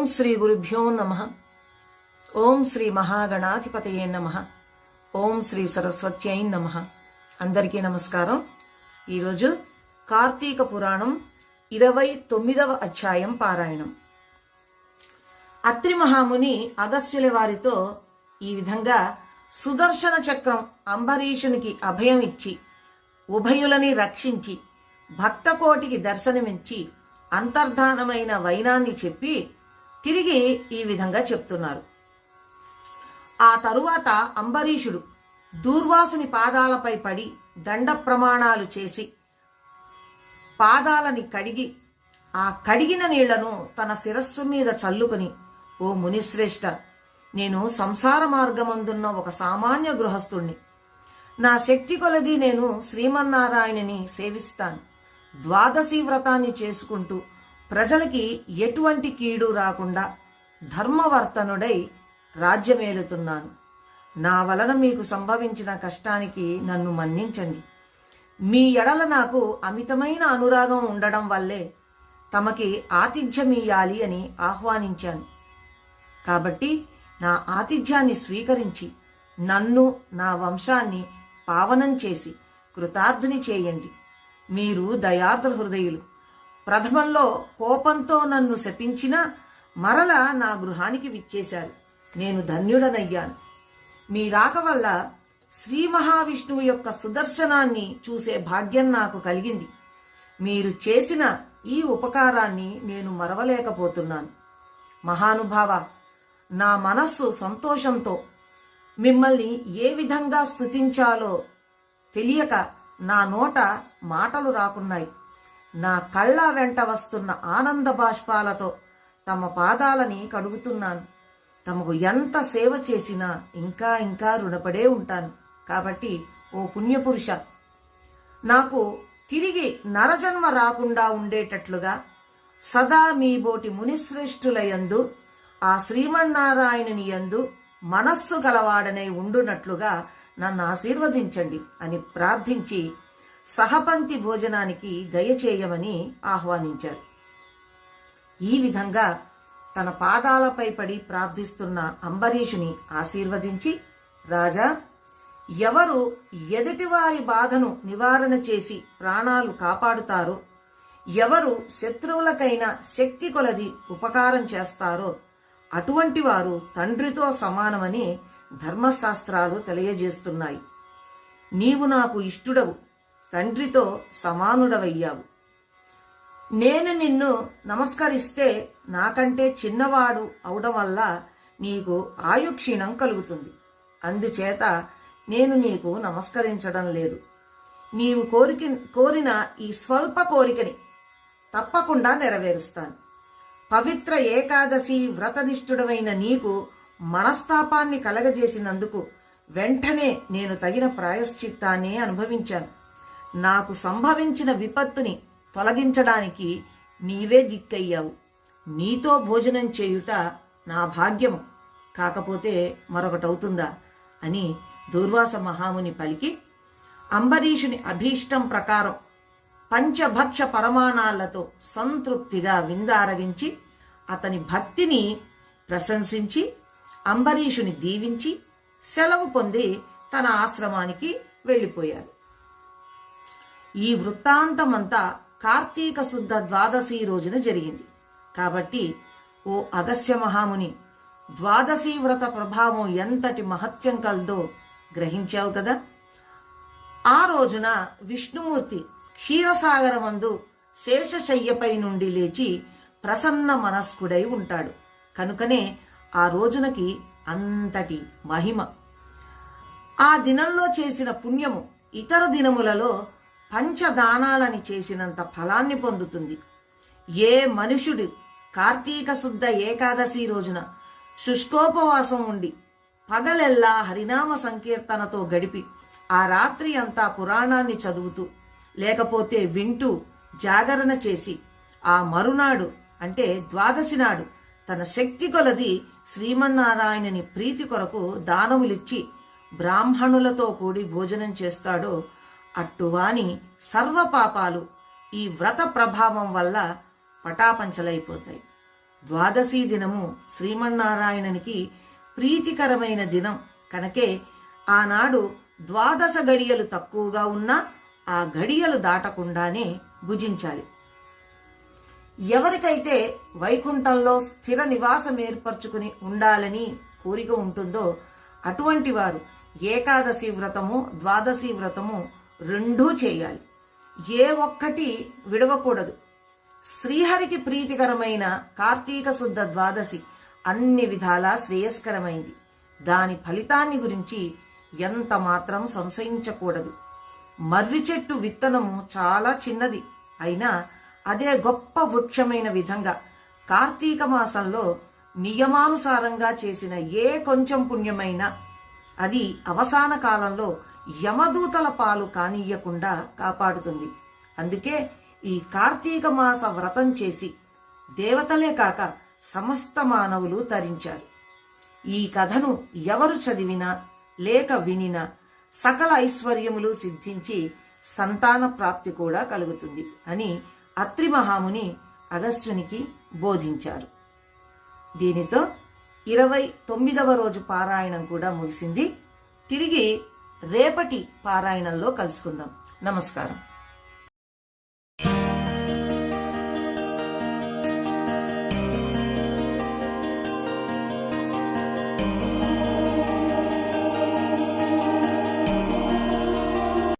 ఓం శ్రీ గురుభ్యో నమ. ఓం శ్రీ మహాగణాధిపతయే నమ. ఓం శ్రీ సరస్వత్యై నమ. అందరికీ నమస్కారం. ఈరోజు కార్తీక పురాణం ఇరవై తొమ్మిదవ అధ్యాయం పారాయణం. అత్రి మహాముని అగస్త్యుల వారితో ఈ విధంగా సుదర్శన చక్రం అంబరీషునికి అభయం ఇచ్చి ఉభయులని రక్షించి భక్తకోటికి దర్శనమిచ్చి అంతర్ధానమైన వైనాన్ని చెప్పి తిరిగి ఈ విధంగా చెప్తున్నారు. ఆ తరువాత అంబరీషుడు దూర్వాసుని పాదాలపై పడి దండ ప్రమాణాలు చేసి పాదాలని కడిగి ఆ కడిగిన నీళ్ళను తన శిరస్సు మీద చల్లుకొని ఓ మునిశ్రేష్ఠ నేను సంసార మార్గమందున్న ఒక సామాన్య గృహస్థుణ్ణి. నా శక్తి కొలది నేను శ్రీమన్నారాయణని సేవిస్తాను. ద్వాదశి వ్రతాన్ని చేసుకుంటూ ప్రజలకి ఎటువంటి కీడు రాకుండా ధర్మవర్తనుడై రాజ్యమేలుతున్నాను. నా వలన మీకు సంభవించిన కష్టానికి నన్ను మన్నించండి. మీ ఎడల నాకు అమితమైన అనురాగం ఉండడం వల్లే తమకి ఆతిథ్యమియ్యాలి అని ఆహ్వానించాను. కాబట్టి నా ఆతిథ్యాన్ని స్వీకరించి నన్ను నా వంశాన్ని పావనం చేసి కృతార్థుని చేయండి. మీరు దయార్ద్ర హృదయులు. ప్రథమంలో కోపంతో నన్ను శపించినా మరల నా గృహానికి విచ్చేశారు. నేను ధన్యుడనయ్యాను. మీ రాక వల్ల శ్రీ మహావిష్ణువు యొక్క సుదర్శనాన్ని చూసే భాగ్యం నాకు కలిగింది. మీరు చేసిన ఈ ఉపకారాన్ని నేను మరవలేకపోతున్నాను. మహానుభావ నా మనస్సు సంతోషంతో మిమ్మల్ని ఏ విధంగా స్తుతించాలో తెలియక నా నోట మాటలు రాకున్నాయి. నా కళ్ళ వెంట వస్తున్న ఆనంద బాష్పాలతో తమ పాదాలని కడుగుతున్నాను. తమకు ఎంత సేవ చేసినా ఇంకా ఇంకా రుణపడే ఉంటాను. కాబట్టి ఓ పుణ్యపురుష నాకు తిరిగి నరజన్మ రాకుండా ఉండేటట్లుగా సదా మీ బోటి మునిశ్రేష్ఠులయందు ఆ శ్రీమన్నారాయణుని యందు మనస్సు గలవాడనై ఉండునట్లుగా నన్ను ఆశీర్వదించండి అని ప్రార్థించి సహపంక్తి భోజనానికి దయచేయమని ఆహ్వానించారు. ఈ విధంగా తన పాదాలపై పడి ప్రార్థిస్తున్న అంబరీషుని ఆశీర్వదించి రాజా ఎవరు ఎదుటివారి బాధను నివారణ చేసి ప్రాణాలు కాపాడుతారో ఎవరు శత్రువులకైనా శక్తి కొలది ఉపకారం చేస్తారో అటువంటి వారు తండ్రితో సమానమని ధర్మశాస్త్రాలు తెలియజేస్తున్నాయి. నీవు నాకు ఇష్టుడవు. తండ్రితో సమానుడవయ్యావు. నేను నిన్ను నమస్కరిస్తే నాకంటే చిన్నవాడు అవడం వల్ల నీకు ఆయుక్షీణం కలుగుతుంది. అందుచేత నేను నీకు నమస్కరించడం లేదు. నీవు కోరిక కోరిన ఈ స్వల్ప కోరికని తప్పకుండా నెరవేరుస్తాను. పవిత్ర ఏకాదశి వ్రతనిష్ఠుడమైన నీకు మనస్తాపాన్ని కలగజేసినందుకు వెంటనే నేను తగిన ప్రాయశ్చిత్తాన్ని అనుభవించాను. నాకు సంభవించిన విపత్తుని తొలగించడానికి నీవే దిక్కయ్యావు. నీతో భోజనం చేయుట నా భాగ్యము. కాకపోతే మరొకటవుతుందా? అని దూర్వాస మహాముని పలికి అంబరీషుని అభీష్టం ప్రకారం పంచభక్ష పరమాణాలతో సంతృప్తిగా విందారగించి అతని భక్తిని ప్రశంసించి అంబరీషుని దీవించి సెలవు పొంది తన ఆశ్రమానికి వెళ్ళిపోయారు. ఈ వృత్తాంతమంతా కార్తీక శుద్ధ ద్వాదశి రోజున జరిగింది. కాబట్టి ఓ అగస్య మహాముని ద్వాదశి వ్రత ప్రభావం ఎంతటి మహత్యం కలదో గ్రహించావు కదా. ఆ రోజున విష్ణుమూర్తి క్షీరసాగరమందు శేషశయ్యపై నుండి లేచి ప్రసన్న మనస్కుడై ఉంటాడు. కనుకనే ఆ రోజునకి అంతటి మహిమ. ఆ దినంలో చేసిన పుణ్యము ఇతర దినములలో పంచదానాలని చేసినంత ఫలాన్ని పొందుతుంది. ఏ మనుషుడు కార్తీక శుద్ధ ఏకాదశి రోజున శుష్కోపవాసం ఉండి పగలెల్లా హరినామ సంకీర్తనతో గడిపి ఆ రాత్రి అంతా పురాణాన్ని చదువుతూ లేకపోతే వింటూ జాగరణ చేసి ఆ మరునాడు అంటే ద్వాదశి నాడు తన శక్తి కొలది శ్రీమన్నారాయణని ప్రీతి కొరకు దానములిచ్చి బ్రాహ్మణులతో కూడి భోజనం చేస్తాడో అట్టువాని సర్వపాపాలు ఈ వ్రత ప్రభావం వల్ల పటాపంచలైపోతాయి. ద్వాదశి దినము శ్రీమన్నారాయణునికి ప్రీతికరమైన దినం కనుకే ఆనాడు ద్వాదశ గడియలు తక్కువగా ఉన్నా ఆ గడియలు దాటకుండానే భుజించాలి. ఎవరికైతే వైకుంఠంలో స్థిర నివాసం ఏర్పరచుకుని ఉండాలని కోరిక ఉంటుందో అటువంటి వారు ఏకాదశి వ్రతము ద్వాదశి వ్రతము రెండూ చేయాలి. ఏ ఒక్కటి విడవకూడదు. శ్రీహరికి ప్రీతికరమైన కార్తీక శుద్ధ ద్వాదశి అన్ని విధాలా శ్రేయస్కరమైంది. దాని ఫలితాన్ని గురించి ఎంత మాత్రం సంశయించకూడదు. మర్రి చెట్టు విత్తనము చాలా చిన్నది. అయినా అదే గొప్ప వృక్షమైన విధంగా కార్తీక మాసంలో నియమానుసారంగా చేసిన ఏ కొంచెం పుణ్యమైనా అది అవసాన కాలంలో యమదూతల పాలు కానియకుండా కాపాడుతుంది. అందుకే ఈ కార్తీక మాస వ్రతం చేసి దేవతలే కాక సమస్త మానవులు తరించారు. ఈ కథను ఎవరు చదివినా లేక వినినా సకల ఐశ్వర్యములు సిద్ధించి సంతాన ప్రాప్తి కూడా కలుగుతుంది అని అత్రి మహాముని అగస్త్యునికి బోధించారు. దీనితో ఇరవై తొమ్మిదవ రోజు పారాయణం కూడా ముగిసింది. తిరిగి రేపటి పారాయణంలో కలుసుకుందాం. నమస్కారం.